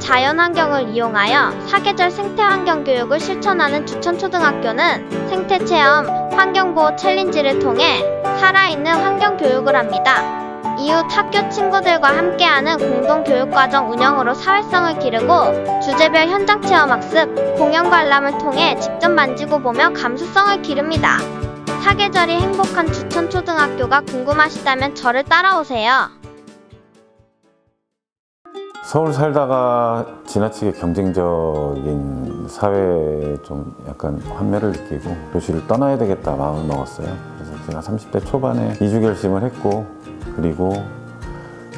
자연환경을 이용하여 사계절 생태환경 교육을 실천하는 주천초등학교는 생태체험, 환경보호 챌린지를 통해 살아있는 환경 교육을 합니다. 이웃 학교 친구들과 함께하는 공동교육과정 운영으로 사회성을 기르고 주제별 현장 체험 학습, 공연 관람을 통해 직접 만지고 보며 감수성을 기릅니다. 사계절이 행복한 주천초등학교가 궁금하시다면 저를 따라오세요. 서울 살다가 지나치게 경쟁적인 사회에 좀 약간 환멸을 느끼고 도시를 떠나야 되겠다 마음을 먹었어요. 그래서 제가 30대 초반에 이주 결심을 했고 그리고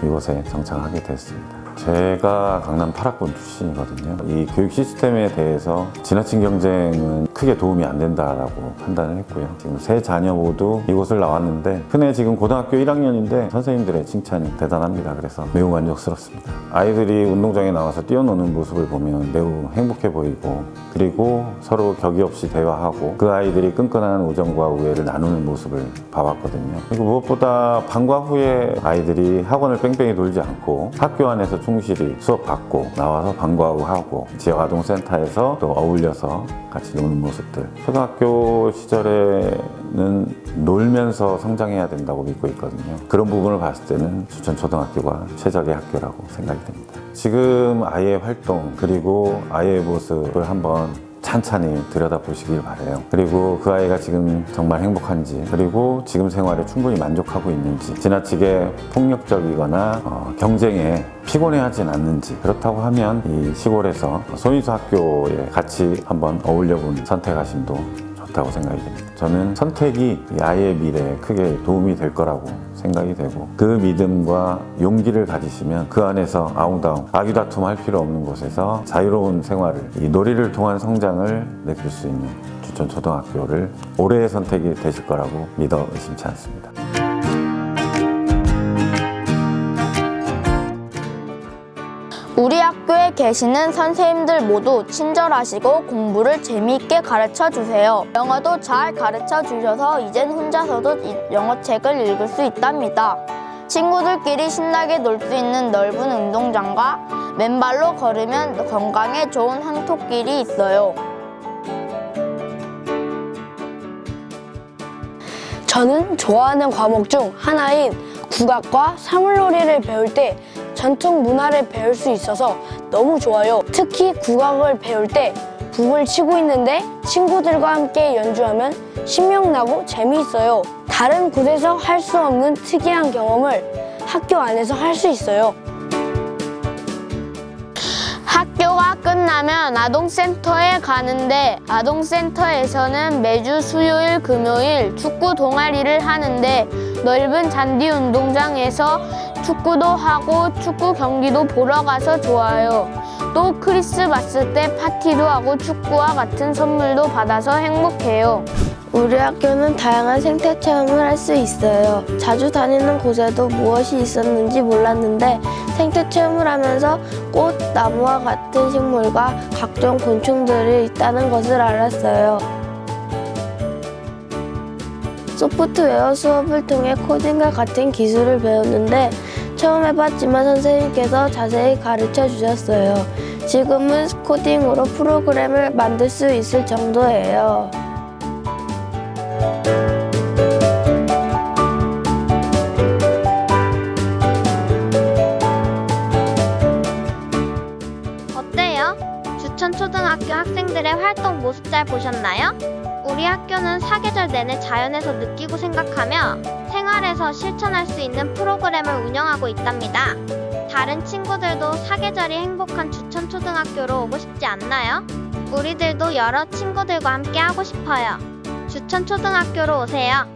이곳에 정착하게 됐습니다. 제가 강남 8학번 출신이거든요. 이 교육 시스템에 대해서 지나친 경쟁은 크게 도움이 안 된다라고 판단을 했고요. 지금 세 자녀 모두 이곳을 나왔는데 흔해 지금 고등학교 1학년인데 선생님들의 칭찬이 대단합니다. 그래서 매우 만족스럽습니다. 아이들이 운동장에 나와서 뛰어노는 모습을 보면 매우 행복해 보이고 그리고 서로 격이 없이 대화하고 그 아이들이 끈끈한 우정과 우애를 나누는 모습을 봐왔거든요. 그리고 무엇보다 방과 후에 아이들이 학원을 뺑뺑이 돌지 않고 학교 안에서 충실히 수업 받고 나와서 방과 후 하고 지역 아동센터에서 또 어울려서 같이 노는 모습 들. 초등학교 시절에는 놀면서 성장해야 된다고 믿고 있거든요. 그런 부분을 봤을 때는 수천 초등학교가 최적의 학교라고 생각이 됩니다. 지금 아이의 활동 그리고 아이의 모습을 한번 찬찬히 들여다보시길 바래요. 그리고 그 아이가 지금 정말 행복한지, 그리고 지금 생활에 충분히 만족하고 있는지, 지나치게 폭력적이거나 어, 경쟁에 피곤해하진 않는지, 그렇다고 하면 이 시골에서 소인수 학교에 같이 한번 어울려본 선택하심도 좋다고 생각이 됩니다. 저는 선택이 이 아이의 미래에 크게 도움이 될 거라고 생각이 되고 그 믿음과 용기를 가지시면 그 안에서 아웅다웅 아귀다툼 할 필요 없는 곳에서 자유로운 생활을 이 놀이를 통한 성장을 느낄 수 있는 주천 초등학교를 올해의 선택이 되실 거라고 믿어 의심치 않습니다. 계시는 선생님들 모두 친절하시고 공부를 재미있게 가르쳐 주세요. 영어도 잘 가르쳐 주셔서 이젠 혼자서도 이- 영어책을 읽을 수 있답니다. 친구들끼리 신나게 놀 수 있는 넓은 운동장과 맨발로 걸으면 건강에 좋은 항토길이 있어요. 저는 좋아하는 과목 중 하나인 국악과 사물놀이를 배울 때 전통 문화를 배울 수 있어서 너무 좋아요. 특히 국악을 배울 때 북을 치고 있는데 친구들과 함께 연주하면 신명나고 재미있어요. 다른 곳에서 할 수 없는 특이한 경험을 학교 안에서 할 수 있어요. 학교가 끝나면 아동센터에 가는데 아동센터에서는 매주 수요일, 금요일 축구 동아리를 하는데 넓은 잔디 운동장에서 축구도 하고 축구 경기도 보러 가서 좋아요. 또 크리스마스 때 파티도 하고 축구와 같은 선물도 받아서 행복해요. 우리 학교는 다양한 생태 체험을 할 수 있어요. 자주 다니는 곳에도 무엇이 있었는지 몰랐는데 생태 체험을 하면서 꽃, 나무와 같은 식물과 각종 곤충들이 있다는 것을 알았어요. 소프트웨어 수업을 통해 코딩과 같은 기술을 배웠는데 처음 해봤지만 선생님께서 자세히 가르쳐 주셨어요. 지금은 코딩으로 프로그램을 만들 수 있을 정도예요. 어때요? 주천 초등학교 학생들의 활동 모습 잘 보셨나요? 우리 학교는 사계절 내내 자연에서 느끼고 생각하며 생활에서 실천할 수 있는 프로그램을 운영하고 있답니다. 다른 친구들도 사계절이 행복한 주천 초등학교로 오고 싶지 않나요? 우리들도 여러 친구들과 함께 하고 싶어요. 주천 초등학교로 오세요.